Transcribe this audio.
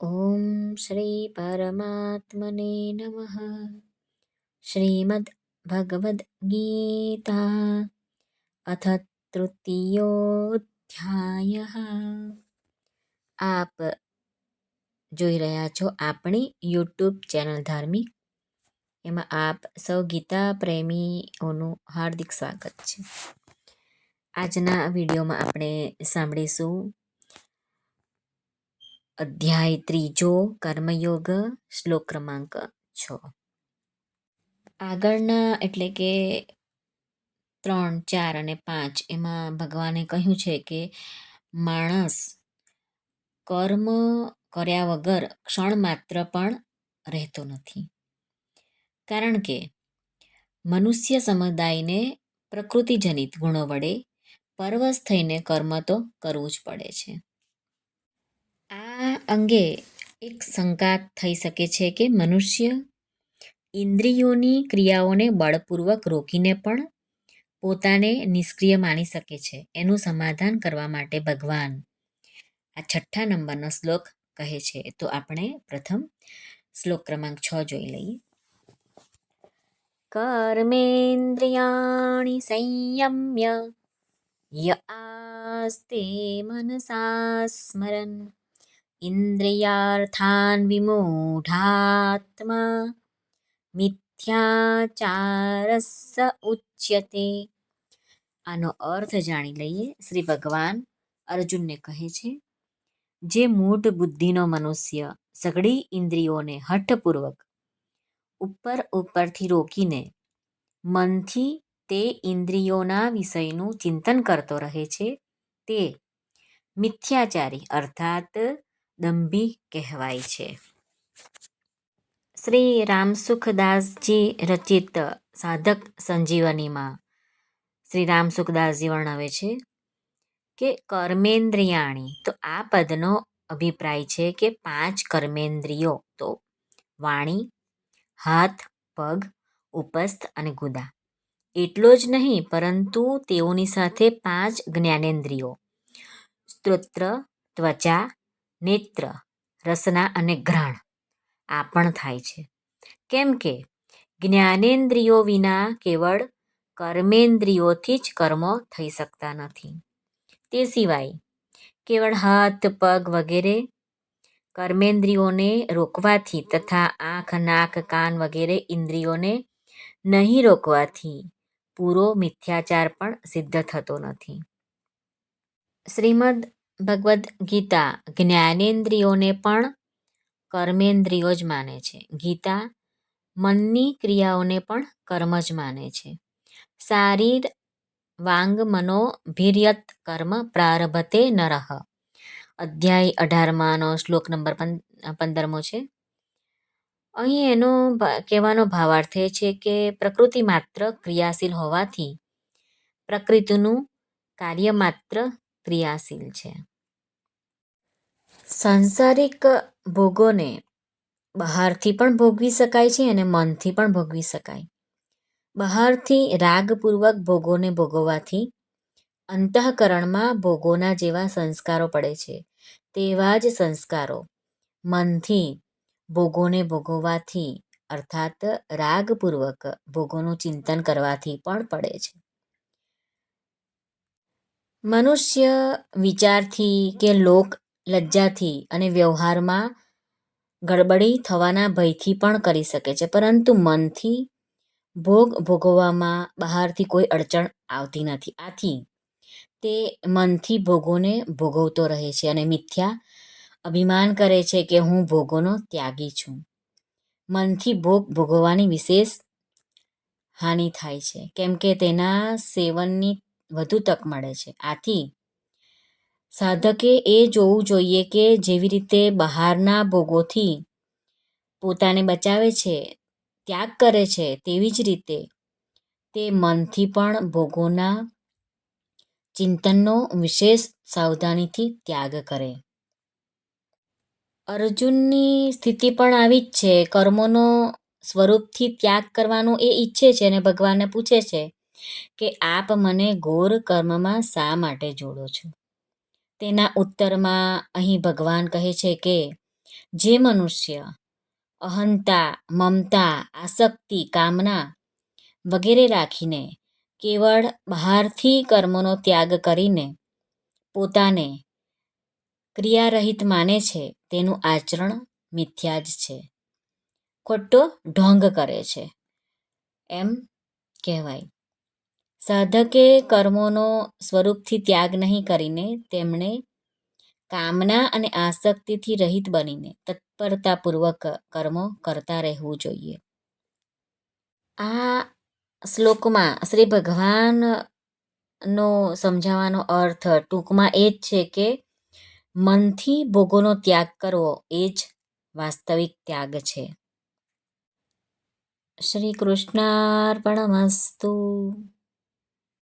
ઓમ શ્રી પરમાત્મને નમઃ શ્રીમદ ભગવદ ગીતા અથ તૃતીયોધ્યાય આપ જોઈ રહ્યા છો આપણી યુટ્યુબ ચેનલ ધાર્મિક। એમાં આપ સૌ ગીતા પ્રેમીઓનું હાર્દિક સ્વાગત છે. આજના વિડીયોમાં આપણે સાંભળીશું અધ્યાય ત્રીજો, કર્મયોગ, શ્લોક ક્રમાંક છ. આગળના એટલે કે ત્રણ, ચાર અને પાંચ, એમાં ભગવાને કહ્યું છે કે માણસ કર્મ કર્યા વગર ક્ષણ માત્ર પણ રહેતો નથી. કારણ કે મનુષ્ય સમુદાયને પ્રકૃતિજનિત ગુણો વડે પરવશ થઈને કર્મ તો કરવું જ પડે છે. આ અંગે એક શંકા થઈ શકે છે કે મનુષ્ય ઇન્દ્રિયોની ક્રિયાઓને બળપૂર્વક રોકીને પણ પોતાને નિષ્ક્રિય માની શકે છે. એનું સમાધાન કરવા માટે ભગવાન આ છઠ્ઠા નંબરનો શ્લોક કહે છે. તો આપણે પ્રથમ શ્લોક ક્રમાંક છ જોઈ લઈએ. કર્મેન્દ્રિયાણી સંયમ્ય ય આસ્તે મનસા સ્મરન ઇન્દ્રિયાર્થાન વિમૂઢાત્મા. મિથ્યાચારસ ઉચ્યતે. આનો અર્થ જાણી લઈએ. શ્રી ભગવાન અર્જુનને કહે છે, જે મૂઢ બુદ્ધિનો મનુષ્ય સઘળી ઇન્દ્રિયોને હઠપૂર્વક ઉપર ઉપરથી રોકીને મનથી તે ઇન્દ્રિયોના વિષયનું ચિંતન કરતો રહે છે, તે મિથ્યાચારી અર્થાત દંભી કહેવાય છે. શ્રી રામસુખદાસજી રચિત સાધક સંજીવનીમાં શ્રી રામસુખદાસજી વર્ણવે છે કે કર્મેન્દ્રિયાણી, તો આ પદનો અભિપ્રાય છે કે પાંચ કર્મેન્દ્રિયો, તો વાણી, હાથ, પગ, ઉપસ્થ અને ગુદા. એટલો જ નહીં, પરંતુ તેઓની સાથે પાંચ જ્ઞાનેન્દ્રિયો, સ્ત્રોત્ર, ત્વચા નેત્ર, રસના અને ઘ્રાણ આ પણ થાય છે. કેમ કે જ્ઞાનેન્દ્રિયો વિના કેવળ કર્મેન્દ્રિયોથી જ કર્મો થઈ શકતા નથી. તે સિવાય કેવળ હાથ, પગ વગેરે કર્મેન્દ્રિયોને રોકવાથી તથા આંખ, નાક, કાન વગેરે ઇન્દ્રિયોને નહીં રોકવાથી પૂરો મિથ્યાચાર પણ સિદ્ધ થતો નથી. શ્રીમદ ભગવદ્ ગીતા જ્ઞાનેન્દ્રિયોને પણ કર્મેન્દ્રિયો જ માને છે. ગીતા મનની ક્રિયાઓને પણ કર્મ જ માને છે. શારીર વાંગ મનો ભીર્યત કર્મ પ્રારભતે નરહ અધ્યાય અઢારમાંનો શ્લોક નંબર પંદરમો છે. અહીં એનો કહેવાનો ભાવાર્થ એ છે કે પ્રકૃતિ માત્ર ક્રિયાશીલ હોવાથી પ્રકૃતિનું કાર્ય માત્ર ક્રિયાશીલ છે. સાંસારિક ભોગોને બહારથી પણ ભોગવી શકાય છે અને મનથી પણ ભોગવી શકાય. બહારથી રાગપૂર્વક ભોગોને ભોગવવાથી અંતઃકરણમાં ભોગોના જેવા સંસ્કારો પડે છે. તેવા જ સંસ્કારો મનથી ભોગોને ભોગવવાથી, અર્થાત રાગપૂર્વક ભોગોનું ચિંતન કરવાથી પણ પડે છે. મનુષ્ય વિચારથી કે લોક લજ્જાથી અને વ્યવહારમાં ગડબડી થવાના ભયથી પણ કરી શકે છે. પરંતુ મનથી ભોગ ભોગવવામાં બહારથી કોઈ અડચણ આવતી નથી. આથી તે મનથી ભોગોને ભોગવતો રહે છે અને મિથ્યા અભિમાન કરે છે કે હું ભોગોનો ત્યાગી છું. મનથી ભોગ ભોગવવાની વિશેષ હાનિ થાય છે. કેમ કે તેના સેવનની વધુ તક મળે છે. આથી સાધકે એ જોવું જોઈએ કે જેવી રીતે બહારના ભોગોથી પોતાને બચાવે છે, ત્યાગ કરે છે, તેવી જ રીતે તે મનથી પણ ભોગોના ચિંતનનો વિશેષ સાવધાનીથી ત્યાગ કરે. અર્જુનની સ્થિતિ પણ આવી જ છે. કર્મોનો સ્વરૂપથી ત્યાગ કરવાનું એ ઈચ્છે છે અને ભગવાનને પૂછે છે કે આપ મને ઘોર કર્મમાં શા માટે જોડો છો? તેના ઉત્તરમાં અહીં ભગવાન કહે છે કે, જે મનુષ્ય અહંતા, મમતા, આસક્તિ, કામના વગેરે રાખીને કેવળ બહારથી કર્મોનો ત્યાગ કરીને પોતાને ક્રિયારહિત માને છે, તેનું આચરણ મિથ્યા જ છે. ખોટો ઢોંગ કરે છે. એમ કહેવાય. સાધકે કર્મોનો સ્વરૂપથી ત્યાગ નહીં કરીને તેમણે કામના અને આસક્તિથી રહિત બનીને તત્પરતાપૂર્વક કર્મો કરતા રહેવું જોઈએ. આ શ્લોકમાં શ્રી ભગવાનનો સમજાવવાનો અર્થ ટૂંકમાં એ જ છે કે મનથી ભોગોનો ત્યાગ કરવો એ જ વાસ્તવિક ત્યાગ છે. શ્રી કૃષ્ણાર્પણમસ્તુ.